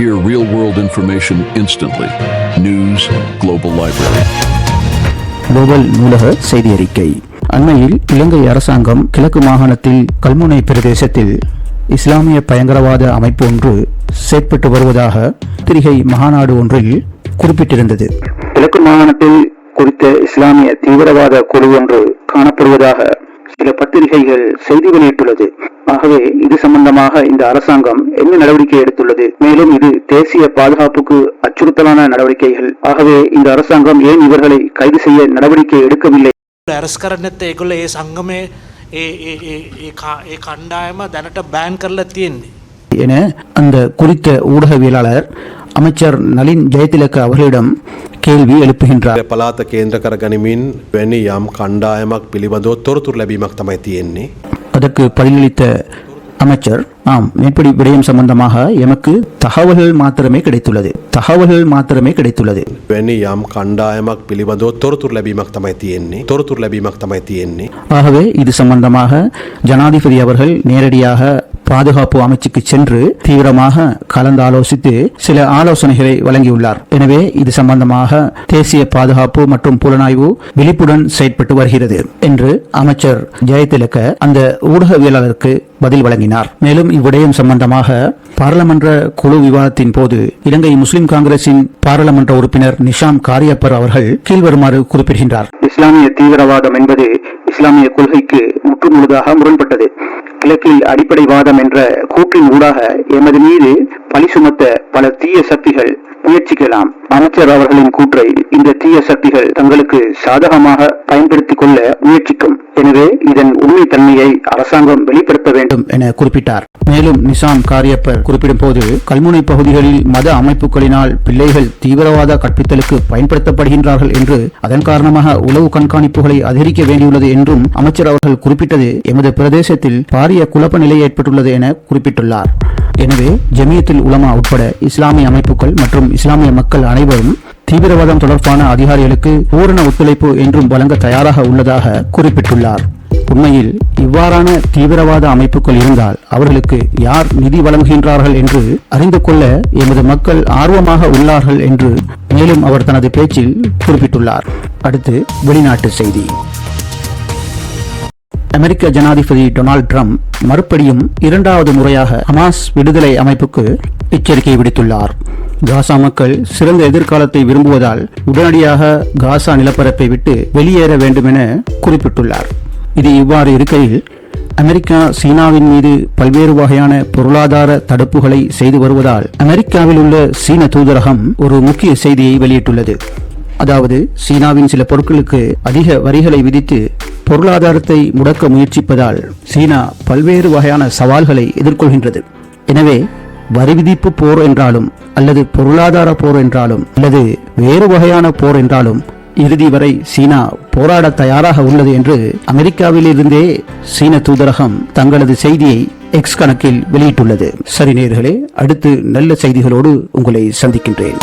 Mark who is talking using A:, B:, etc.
A: Hear real world information instantly. News Global Library.
B: Global நூலக செய்தி அறிக்கை அண்மையில் இலங்கை அரசாங்கம் கிழக்கு மாகாணத்தில் கல்முனை பிரதேசத்தில் இஸ்லாமிய பயங்கரவாத அமைப்பு ஒன்று செயற்பட்டு வருவதாக பத்திரிகை மகாநாடு ஒன்றில் குறிப்பிட்டிருந்தது கிழக்கு மாகாணத்தில் குறித்த இஸ்லாமிய தீவிரவாத குழு ஒன்று காணப்படுவதாக சில பத்திரிகைகள் செய்தி வெளியிட்டுள்ளது ஆகவே இது சம்பந்தமாக இந்த அரசாங்கம் என்ன நடவடிக்கை எடுத்துள்ளது மேலும் இது தேசிய பாதுகாப்புக்கு அச்சுறுத்தலான நடவடிக்கைகள் ஆகவே இந்த அரசாங்கம் ஏன் இவர்களை கைது செய்ய நடவடிக்கை எடுக்கவில்லை
C: ඇරස් කරන්නත් ඒකොල්ල ඒ සංගමය ඒ ඒ- ඒ- ඒ කා- ඒ කණ්ඩායම දැනට බෑන් කරලා තියෙන්නේ.
B: என அந்த குறித்த ஊடகவியலாளர் அமைச்சர் நளின் ஜெயதிலக அவர்களிடம் கேள்வி எழுப்புகின்றார்
D: පලාත කේන්ද්‍ර කර ගනිමින් වැනි යම් කණ්ඩායමක් පිළිබඳව තොරතුර ලැබීමක් තමයි තියෙන්නේ.
B: அதற்கு பதிலளித்த அமைச்சர் ஆம் மேற்படி விடயம் சம்பந்தமாக எமக்கு தகவல்கள் மாத்திரமே கிடைத்துள்ளது தகவல்கள் மாத்திரமே கிடைத்துள்ளது
D: වැනි යම් කණ්ඩායමක් පිළිබඳව තොරතුර ලැබීමක් තමයි තියෙන්නේ. තොරතුර ලැබීමක් තමයි තියෙන්නේ.
B: ஆகவே இது சம்பந்தமாக ஜனாதிபதி அவர்கள் நேரடியாக பாதுகாப்பு அமைச்சுக்கு சென்று தீவிரமாக கலந்தாலோசித்து சில ஆலோசனைகளை வழங்கியுள்ளார் எனவே இது சம்பந்தமாக தேசிய பாதுகாப்பு மற்றும் புலனாய்வு விழிப்புடன் செயற்பட்டு வருகிறது என்று அமைச்சர் ஜெயதிலக அந்த ஊடகவியலாளருக்கு பதில் வழங்கினார் மேலும் இவ்விடயம் சம்பந்தமாக பாராளுமன்ற குழு விவாதத்தின் போது இலங்கை முஸ்லிம் காங்கிரசின் பாராளுமன்ற உறுப்பினர் நிஷாம் காரியப்பர் அவர்கள் கீழ்வருமாறு குறிப்பிடுகின்றார். இஸ்லாமிய தீவிரவாதம் என்பது இஸ்லாமிய கொள்கைக்கு முற்றுமுழுதாக முரண்பட்டது. கிழக்கில் அடிப்படைவாதம் என்ற கூற்றின் ஊடாக எமது மீது பழி சுமத்த பல தீய சக்திகள் முயற்சிக்கலாம். அமைச்சர் அவர்களின் கூற்றை இந்த தீய சக்திகள் தங்களுக்கு சாதகமாக பயன்படுத்திக் கொள்ள முயற்சிக்கும். எனவே இதன் உண்மை தன்மையை அரசாங்கம் வெளிப்படுத்த வேண்டும் என குறிப்பிட்டார். மேலும் நிசாம் காரியப்பர் குறிப்பிடும் போது கல்முனை பகுதிகளில் மத அமைப்புகளினால் பிள்ளைகள் தீவிரவாத கற்பித்தலுக்கு பயன்படுத்தப்படுகின்றார்கள் என்று அதன் காரணமாக உளவு கண்காணிப்புகளை அதிகரிக்க வேண்டியுள்ளது என்றும் அமைச்சர் அவர்கள் குறிப்பிட்டது. எமது பிரதேசத்தில் பாரிய குழப்ப நிலை ஏற்பட்டுள்ளது என குறிப்பிட்டுள்ளார். எனவே ஜமியத்தில் உலமா உட்பட இஸ்லாமிய அமைப்புகள் மற்றும் இஸ்லாமிய மக்கள் அனைவரும் தீவிரவாதம் தொடர்பான அதிகாரிகளுக்கு பூரண ஒத்துழைப்பு என்றும் வழங்க தயாராக உள்ளதாக குறிப்பிட்டுள்ளார். உண்மையில் இவ்வாறான தீவிரவாத அமைப்புகள் இருந்தால் அவர்களுக்கு யார் நிதி வழங்குகின்றார்கள் என்று அறிந்து கொள்ள எமது மக்கள் ஆர்வமாக உள்ளார்கள் என்று மேலும் அவர் தனது பேச்சில் குறிப்பிட்டுள்ளார். அடுத்து வெளிநாட்டு செய்தி. அமெரிக்க ஜனாதிபதி டொனால்ட் ட்ரம்ப் மறுபடியும் இரண்டாவது முறையாக ஹமாஸ் விடுதலை அமைப்புக்கு எச்சரிக்கை விடுத்துள்ளார். காசா மக்கள் சிறந்த எதிர்காலத்தை விரும்புவதால் உடனடியாக காசா நிலப்பரப்பை விட்டு வெளியேற வேண்டும் என குறிப்பிட்டுள்ளார். இது இவ்வாறு இருக்கையில் அமெரிக்கா சீனாவின் மீது பல்வேறு வகையான பொருளாதார தடுப்புகளை செய்து வருவதால் அமெரிக்காவில் உள்ள சீன தூதரகம் ஒரு முக்கிய செய்தியை வெளியிட்டுள்ளது. அதாவது சீனாவின் சில பொருட்களுக்கு அதிக வரிகளை விதித்து பொருளாதாரத்தை முடக்க முயற்சிப்பதால் சீனா பல்வேறு வகையான சவால்களை எதிர்கொள்கின்றது. எனவே வரி விதிப்பு போர் என்றாலும் அல்லது பொருளாதார போர் என்றாலும் அல்லது வேறு வகையான போர் என்றாலும் இறுதி வரை சீனா போராட தயாராக உள்ளது என்று அமெரிக்காவிலிருந்தே சீன தூதரகம் தங்களது செய்தியை எக்ஸ் கணக்கில் வெளியிட்டுள்ளது. சரி நேர்களே அடுத்து நல்ல செய்திகளோடு உங்களை சந்திக்கின்றேன்.